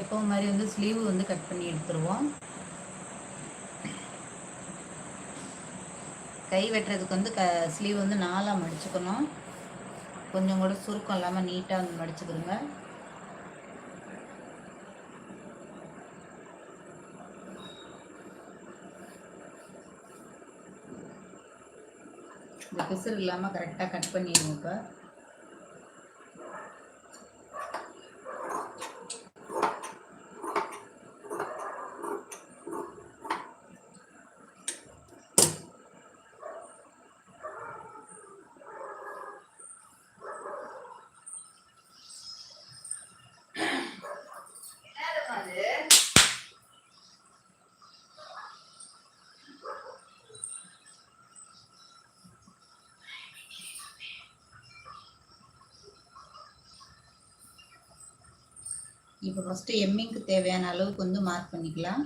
எப்பவும் மாதிரி வந்து ஸ்லீவ் வந்து கட் பண்ணி எடுத்துருவோம். கை வெட்டுறதுக்கு வந்து க ஸ்லீவ் வந்து நாலாக மடிச்சுக்கணும். கொஞ்சம் கூட சுருக்கம் இல்லாமல் நீட்டாக வந்து மடிச்சுக்கிடுங்க. இந்த பிசர் இல்லாமல் கரெக்டாக கட் பண்ணிடுவோம் இப்போ. இப்போ ஃபஸ்ட்டு எம்மிங்க்கு தேவையான அளவுக்கு வந்து மார்க் பண்ணிக்கலாம்.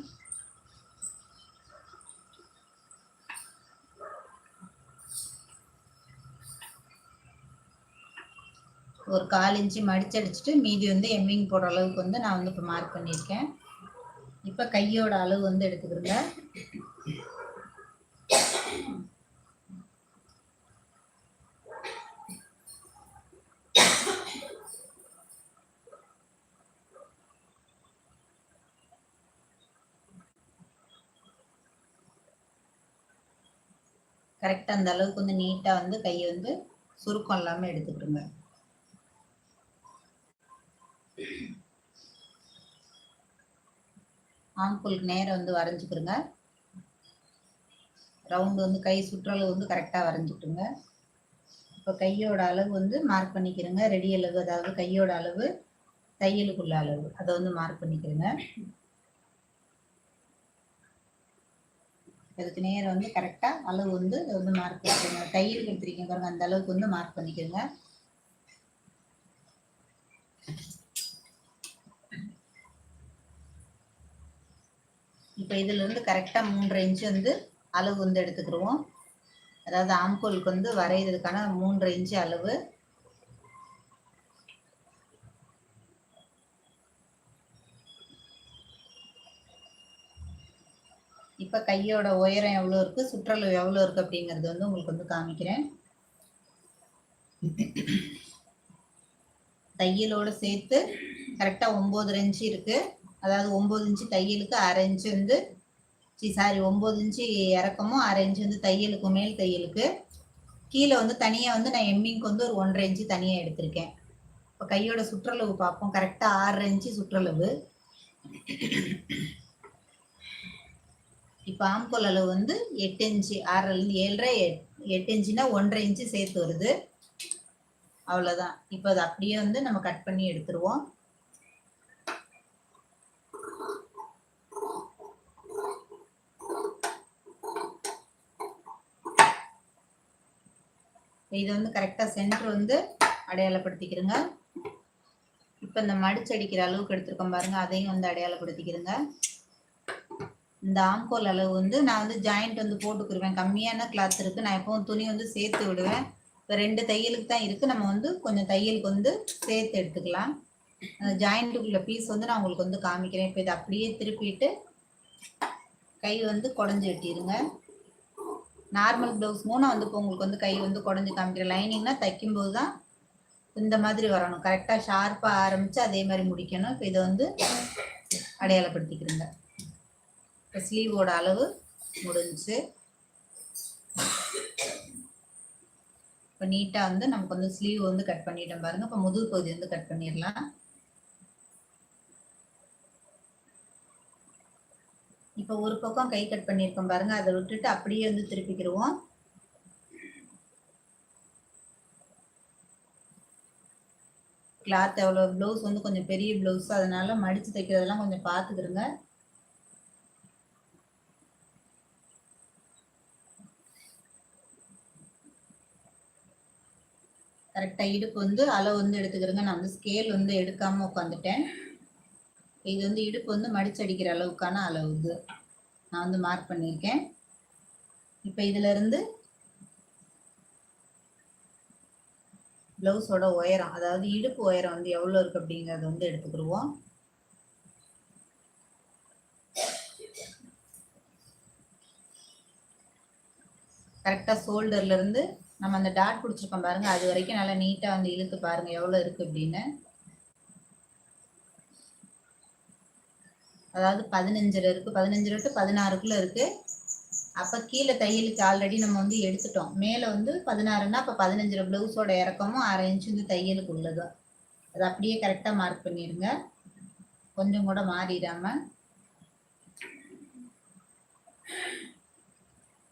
ஒரு கால் இன்ச்சு மடிச்சடிச்சுட்டு மீதி வந்து எம்மிங் போடுற அளவுக்கு வந்து நான் வந்து இப்போ மார்க் பண்ணியிருக்கேன். இப்போ கையோட அளவு வந்து எடுத்துக்கிறேன் கரெக்டாக அந்த அளவுக்கு வந்து நீட்டாக வந்து கையை வந்து சுருக்கம் இல்லாமல் எடுத்துக்கிடுங்க. ஆம்புலுக்கு நேரம் வந்து வரைஞ்சிக்கிடுங்க. ரவுண்டு வந்து கை சுற்றளவு வந்து கரெக்டாக வரைஞ்சிக்கிடுங்க. இப்போ கையோட அளவு வந்து மார்க் பண்ணிக்கிறேங்க ரெடி அளவு அதாவது கையோட அளவு தையலுக்குள்ள அளவு அதை வந்து மார்க் பண்ணிக்கிறேங்க அதுக்கு நேரம் வந்து கரெக்டாக அளவு வந்து வந்து மார்க் பண்ணிக்கோங்க. தையல் எடுத்துருக்கீங்க பாருங்க அந்த அளவுக்கு வந்து மார்க் பண்ணிக்கோங்க. இப்போ இதுல இருந்து கரெக்டாக மூன்றரை இன்ச்சு வந்து அளவு வந்து எடுத்துக்கிடுவோம். அதாவது ஆம்கோலுக்கு வந்து வரைகிறதுக்கான மூன்றரை இன்ச்சு அளவு இப்போ கையோட உயரம் எவ்வளோ இருக்குது சுற்றளவு எவ்வளோ இருக்குது அப்படிங்கிறது வந்து உங்களுக்கு வந்து காமிக்கிறேன். தையலோடு சேர்த்து கரெக்டாக ஒம்பது இன்ச்சு இருக்குது அதாவது ஒம்பது இன்ச்சு தையலுக்கு அரை இன்ச்சு வந்து சி சாரி ஒம்பது இன்ச்சு இறக்கமும் அரை இன்ச்சு வந்து தையலுக்கு மேல் தையலுக்கு. கீழே வந்து தனியாக வந்து நான் எம்மிங்க்கு வந்து ஒரு ஒன்றரை இன்ச்சு தனியாக எடுத்திருக்கேன். இப்போ கையோட சுற்றளவு பார்ப்போம். கரெக்டாக ஆறரை இன்ச்சு சுற்றளவு. இப்போ ஆம்கோல் அளவு வந்து எட்டு இன்ச்சு ஆறுலேருந்து ஏழரை எட்டு இன்ச்சுனா ஒன்றரை இன்ச்சு சேர்த்து வருது. அவ்வளோதான் இப்போ அது அப்படியே வந்து நம்ம கட் பண்ணி எடுத்துருவோம். இதை வந்து கரெக்டாக சென்டர் வந்து அடையாளப்படுத்திக்கிறோங்க. இப்போ இந்த மடிச்சடிக்கிற அளவுக்கு எடுத்துருக்கோம் பாருங்க அதையும் வந்து அடையாளப்படுத்திக்கிறோங்க. இந்த ஆம்கோல் அளவு வந்து நான் வந்து ஜாயிண்ட் வந்து போட்டுக்கிடுவேன் கம்மியான கிளாத் இருக்குது நான் எப்பவும் துணி வந்து சேர்த்து விடுவேன். இப்போ ரெண்டு தையலுக்கு தான் இருக்குது நம்ம வந்து கொஞ்சம் தையலுக்கு வந்து சேர்த்து எடுத்துக்கலாம். அந்த ஜாயிண்ட்டுக்குள்ள பீஸ் வந்து நான் உங்களுக்கு வந்து காமிக்கிறேன். இப்போ இதை அப்படியே திருப்பிட்டு கை வந்து குடஞ்சி வெட்டிடுங்க நார்மல் ப்ளவுஸ் நான் வந்து இப்போ உங்களுக்கு வந்து கை வந்து குடஞ்சி காமிக்கிறேன். லைனிங்னா தைக்கும்போது தான் இந்த மாதிரி வரணும். கரெக்டாக ஷார்ப்பாக ஆரம்பித்து அதே மாதிரி முடிக்கணும். இப்போ இதை வந்து அடையாளப்படுத்திக்கிறேங்க இப்போ ஸ்லீவோட அளவு முடிஞ்சுச்சு இப்போ நீட்டாக வந்து நமக்கு வந்து ஸ்லீவ் வந்து கட் பண்ணிட்டோம் பாருங்க. இப்போ முதுகு பகுதி வந்து கட் பண்ணிடலாம். இப்போ ஒரு பக்கம் கை கட் பண்ணியிருக்கோம் பாருங்க. அதை விட்டுட்டு அப்படியே வந்து திருப்பிக்கிடுவோம் கிளாத் எவ்வளோ ப்ளவுஸ் வந்து கொஞ்சம் பெரிய ப்ளவுஸ் அதனால மடித்து தைக்கிறதெல்லாம் கொஞ்சம் பார்த்துக்கிடுங்க கரெக்டாக இடுப்பு வந்து அளவு வந்து எடுத்துக்கிறேங்க. நான் வந்து ஸ்கேல் வந்து எடுக்காமல் உட்காந்துட்டேன் இது வந்து இடுப்பு வந்து மடிச்சடிக்கிற அளவுக்கான அளவு இது. நான் வந்து மார்க் பண்ணியிருக்கேன். இப்போ இதிலிருந்து ப்ளவுஸோட உயரம் அதாவது இடுப்பு உயரம் வந்து எவ்வளவு இருக்கு அப்படிங்கிறத வந்து எடுத்துக்கிடுவோம். கரெக்டாக ஷோல்டர்லேருந்து நம்ம அந்த டாட் பிடிச்சிருக்கோம் பாருங்கள் அது வரைக்கும் நல்லா நீட்டாக வந்து இழுத்து பாருங்கள் எவ்வளோ இருக்குது அப்படின்னு. அதாவது பதினஞ்சில் இருக்குது பதினஞ்சில் டு பதினாறுக்குள்ளே இருக்குது அப்போ கீழே தையலுக்கு ஆல்ரெடி நம்ம வந்து எடுத்துட்டோம். மேலே வந்து பதினாறுன்னா அப்போ பதினஞ்சில் ப்ளவுஸோட இறக்கமும் அரை இன்ச் வந்து தையலுக்கு உள்ளது. அது அப்படியே கரெக்டாக மார்க் பண்ணிடுங்க கொஞ்சம் கூட மாறிடாம.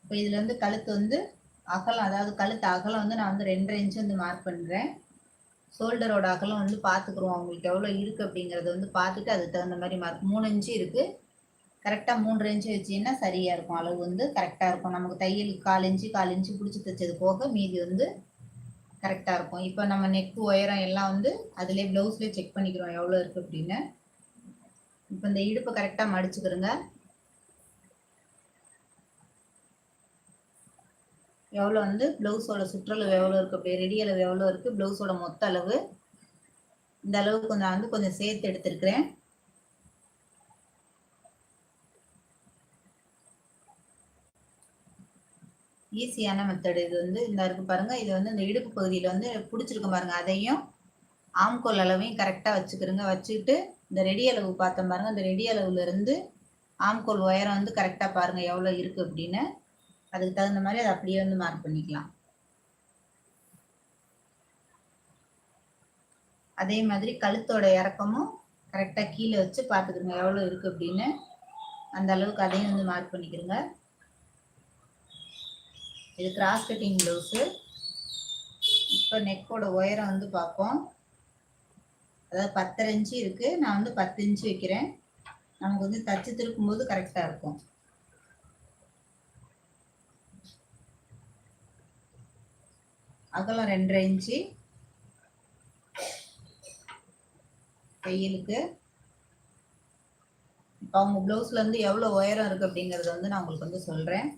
இப்போ இதில் வந்து கழுத்து வந்து அகலம் அதாவது கழுத்து அகலம் வந்து நான் வந்து ரெண்டரை இன்ச்சு வந்து மார்க் பண்ணுறேன் ஷோல்டரோட அகலம் வந்து பார்த்துக்குறோம் அவங்களுக்கு எவ்வளோ இருக்குது அப்படிங்கிறத வந்து பார்த்துட்டு அதுக்கு தகுந்த மாதிரி மார்க் மூணு இன்ச்சு இருக்குது கரெக்டாக மூன்று இன்ச்சு வச்சிங்கன்னா சரியாக இருக்கும். அளவு வந்து கரெக்டாக இருக்கும். நமக்கு தையல் கால் இன்ச்சு கால் இன்ச்சு பிடிச்சி தைச்சது போக மீதி வந்து கரெக்டாக இருக்கும். இப்போ நம்ம நெக்கு உயரம் எல்லாம் வந்து அதிலே ப்ளவுஸ்லேயே செக் பண்ணிக்கிறோம் எவ்வளோ இருக்குது அப்படின்னு. இப்போ இந்த இடுப்பு கரெக்டாக மடிச்சுக்கிறோங்க எவ்வளோ வந்து ப்ளவுஸோட சுற்றளவு எவ்வளோ இருக்குது அப்படி ரெடி அளவு எவ்வளோ இருக்குது ப்ளவுஸோட மொத்த அளவு. இந்த அளவுக்கு நான் வந்து கொஞ்சம் சேர்த்து எடுத்திருக்கிறேன். ஈஸியான மெத்தடு இது வந்து. இந்த இருக்கு பாருங்க. இது வந்து இந்த இடுப்பு பகுதியில் வந்து பிடிச்சிருக்க பாருங்க. அதையும் ஆம்கோல் அளவையும் கரெக்டாக வச்சுக்கிறோங்க வச்சுக்கிட்டு இந்த ரெடி அளவு பார்த்தோம் பாருங்க. இந்த ரெடி அளவுலேருந்து ஆம்கோல் உயரம் வந்து கரெக்டாக பாருங்க. எவ்வளோ இருக்குது அப்படின்னு. அதுக்கு தகுந்த மாதிரி அதை அப்படியே வந்து மார்க் பண்ணிக்கலாம். அதே மாதிரி கழுத்தோட இறக்கமும் கரெக்டாக கீழே வச்சு பார்த்துக்கிறோங்க எவ்வளோ இருக்குது அப்படின்னு. அந்த அளவுக்கு அதையும் வந்து மார்க் பண்ணிக்கிறோங்க இது கிராஸ் கட்டிங் ப்ளவுஸு இப்போ நெக்கோட உயரம் வந்து பார்ப்போம். அதாவது பத்தரை இன்ச்சு இருக்குது நான் வந்து பத்து இன்ச்சு வைக்கிறேன். நமக்கு வந்து தச்சு திருக்கும்போது கரெக்டாக இருக்கும். அகலம் ரெண்டரை இன்ச்சு. தையலுக்கு இப்போ அவங்க ப்ளவுஸ்லேருந்து எவ்வளோ உயரம் இருக்குது அப்படிங்கிறத வந்து நான் உங்களுக்கு வந்து சொல்கிறேன்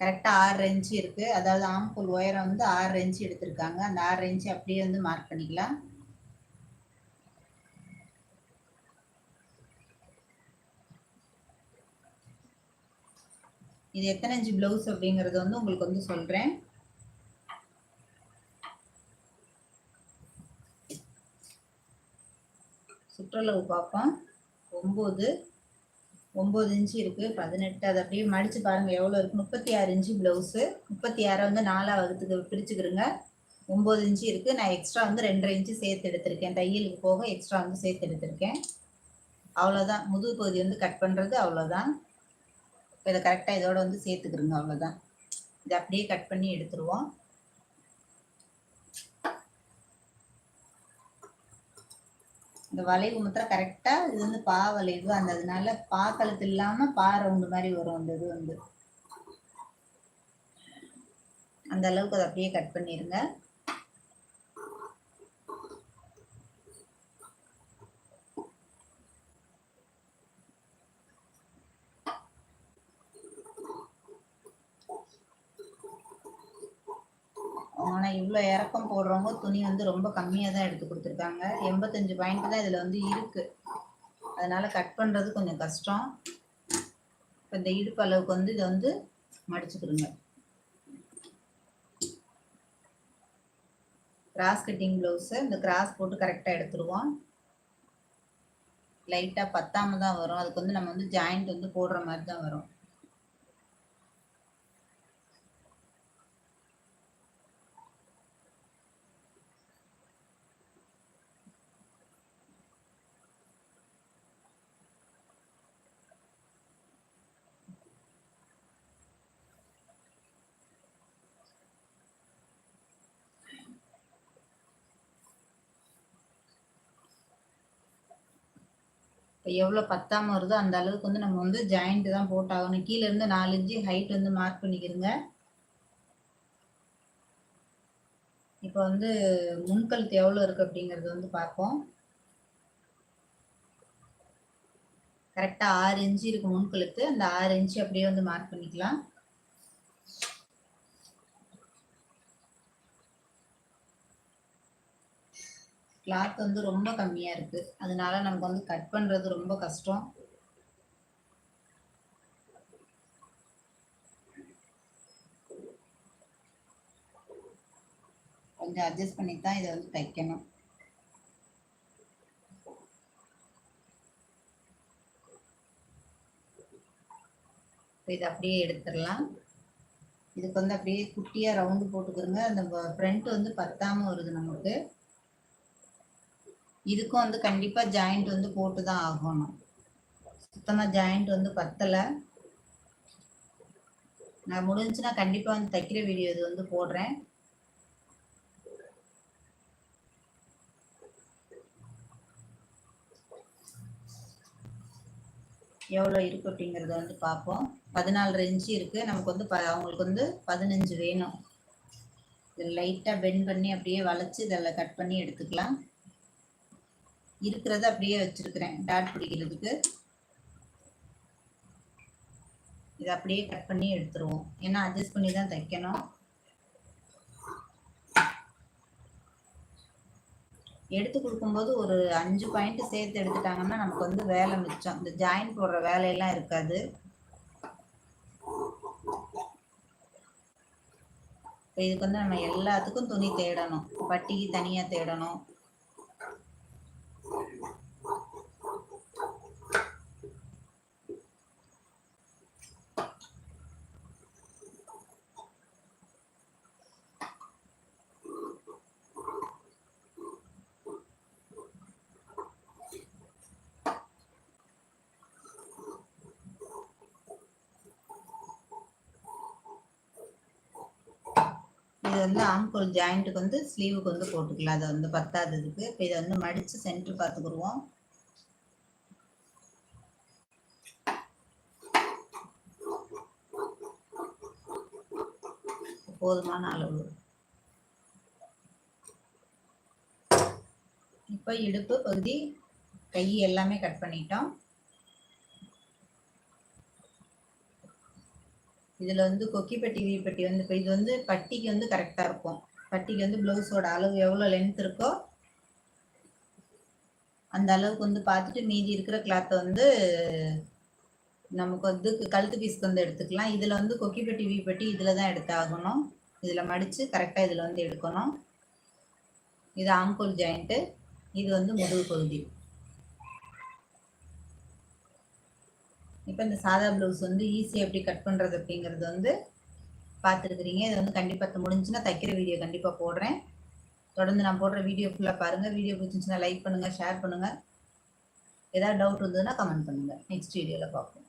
கரெக்டாக ஆறு இன்ச்சு இருக்குது அதாவது ஆம்பூல் உயரம் வந்து ஆறு இன்ச்சு எடுத்திருக்காங்க. அந்த ஆறு இன்ச்சு அப்படியே வந்து மார்க் பண்ணிக்கலாம். இது எத்தனை இன்ச்சு ப்ளவுஸ் அப்படிங்கிறது வந்து உங்களுக்கு வந்து சொல்கிறேன் சுற்றளவு பார்ப்போம். ஒம்பது. ஒம்பது இன்ச்சு இருக்குது பதினெட்டு. அதை அப்படியே மடித்து பாருங்கள் எவ்வளோ இருக்குது முப்பத்தி ஆறு இன்ச்சு ப்ளவுஸு முப்பத்தி ஆறை வந்து நாலாக வகுத்துக்கு பிரிச்சுக்கிறோங்க ஒம்பது இன்ச்சு இருக்குது நான் எக்ஸ்ட்ரா வந்து ரெண்டரை இன்ச்சு சேர்த்து எடுத்திருக்கேன். தையலுக்கு போக எக்ஸ்ட்ரா வந்து சேர்த்து எடுத்திருக்கேன். அவ்வளோதான் முதுகு பகுதி வந்து கட் பண்ணுறது அவ்வளோதான் இப்போ இதை கரெக்டாக இதோட வந்து சேர்த்துக்கிறோங்க அவ்வளோதான் இதை அப்படியே கட் பண்ணி எடுத்துருவோம். இந்த வளைவு மாத்திரம் கரெக்டாக இது வந்து பா வளைவு. அந்த அதனால பா கழுத்து இல்லாமல் பா ரவுண்டு மாதிரி வரும் அந்த இது வந்து. அந்த அளவுக்கு அதை அப்படியே கட் பண்ணிடுங்க ஆனால் இவ்வளோ இறக்கம் போடுறவங்க துணி வந்து ரொம்ப கம்மியாக தான் எடுத்து கொடுத்துருக்காங்க. எண்பத்தஞ்சு பாயிண்ட் தான் இதில் வந்து இருக்குது அதனால் கட் பண்ணுறது கொஞ்சம் கஷ்டம். இப்போ இந்த இடுப்பு அளவுக்கு வந்து இதை வந்து மடிச்சுக்கிருங்க கிராஸ் கட்டிங் ப்ளவுஸு இந்த கிராஸ் போட்டு கரெக்டாக எடுத்துருவோம் லைட்டாக பத்தாமல் தான் வரும். அதுக்கு வந்து நம்ம வந்து ஜாயிண்ட் வந்து போடுற மாதிரி தான் வரும். இப்போ எவ்வளோ பத்தாமல் வருதோ அந்த அளவுக்கு வந்து நம்ம வந்து ஜாயிண்ட் தான் போட்டாகணும். கீழேருந்து நாலு இன்ச்சு ஹைட் வந்து மார்க் பண்ணிக்கிறோங்க இப்போ வந்து முன்கழுத்து எவ்வளோ இருக்குது அப்படிங்கிறது வந்து பார்ப்போம். கரெக்டாக ஆறு இன்ச்சு இருக்குது முன்கழுத்து. அந்த ஆறு இன்ச்சு அப்படியே வந்து மார்க் பண்ணிக்கலாம். கிளாத் வந்து ரொம்ப கம்மியாக இருக்குது அதனால நமக்கு வந்து கட் பண்ணுறது ரொம்ப கஷ்டம். கொஞ்சம் அட்ஜஸ்ட் பண்ணி தான் இதை வந்து தைக்கணும். இதை அப்படியே எடுத்துடலாம். இதுக்கு வந்து அப்படியே குட்டியாக ரவுண்டு போட்டுக்கிறோங்க அந்த ஃப்ரண்ட் வந்து பத்தாமல் வருது நமக்கு. இதுக்கும் வந்து கண்டிப்பாக ஜாயிண்ட் வந்து போட்டு தான் ஆகணும். சுத்தமாக ஜாயிண்ட் வந்து பத்தலை. நான் முடிஞ்சுன்னா கண்டிப்பாக வந்து தைக்கிற வீடியோ இது வந்து போடுறேன். எவ்வளோ இருக்கு அப்படிங்கிறத வந்து பார்ப்போம். பதினாலு இன்ச்சு இருக்குது நமக்கு வந்து ப அவங்களுக்கு வந்து பதினஞ்சு வேணும். இதில் லைட்டாக பெண்ட் பண்ணி அப்படியே வளைச்சி இதில் கட் பண்ணி எடுத்துக்கலாம். இருக்கிறத அப்படியே வச்சிருக்கிறேன். டாட் பிடிக்கிறதுக்கு. இதை அப்படியே கட் பண்ணி எடுத்துருவோம். ஏன்னா அட்ஜஸ்ட் பண்ணி தான் தைக்கணும். எடுத்து கொடுக்கும்போது ஒரு அஞ்சு பாயிண்ட் சேர்த்து எடுத்துட்டாங்கன்னா நமக்கு வந்து வேலை மிச்சம். இந்த ஜாயின் போடுற வேலையெல்லாம் இருக்காது. இப்போ இதுக்கு வந்து நம்ம எல்லாத்துக்கும் துணி தேடணும். பட்டிக்கு தனியாக தேடணும் இது வந்து ஆம்கோல் ஜாயிண்ட்டுக்கு வந்து ஸ்லீவுக்கு வந்து போட்டுக்கலாம். அதை வந்து பத்தாததுக்கு இப்போ இதை வந்து மடித்து சென்ட்ரு பார்த்துக்குருவோம். போதுமான அளவு. இப்போ இடுப்பு பகுதி கை எல்லாமே கட் பண்ணிட்டோம். இதில் வந்து கொக்கிப்பட்டி வீப்பட்டி வந்து இப்போ இது வந்து பட்டிக்கு வந்து கரெக்டாக இருக்கும். பட்டிக்கு வந்து ப்ளவுஸோட அளவு எவ்வளோ லென்த் இருக்கோ அந்த அளவுக்கு வந்து பார்த்துட்டு மீதி இருக்கிற கிளாத்தை வந்து நமக்கு வந்து கழுத்து பீஸ்க்கு வந்து எடுத்துக்கலாம். இதில் வந்து கொக்கிப்பட்டி வீப்பட்டி இதில் தான் எடுத்தாகணும். இதில் மடித்து கரெக்டாக இதில் வந்து எடுக்கணும். இது ஆங்கோல் ஜாயிண்ட்டு இது வந்து முதுகு பகுதி. இப்போ இந்த சாதா ப்ளவுஸ் வந்து ஈஸியாக எப்படி கட் பண்ணுறது அப்படிங்கிறது வந்து பார்த்துருக்குறீங்க. இது வந்து கண்டிப்பாக முடிஞ்சுன்னா தைக்கிற வீடியோ கண்டிப்பாக போடுறேன். தொடர்ந்து நான் போடுற வீடியோ ஃபுல்லாக பாருங்கள் வீடியோ பிடிச்சிருந்துச்சுன்னா லைக் பண்ணுங்கள் ஷேர் பண்ணுங்கள் ஏதாவது டவுட் இருந்ததுன்னா கமெண்ட் பண்ணுங்கள் நெக்ஸ்ட் வீடியோவில் பார்ப்போம்.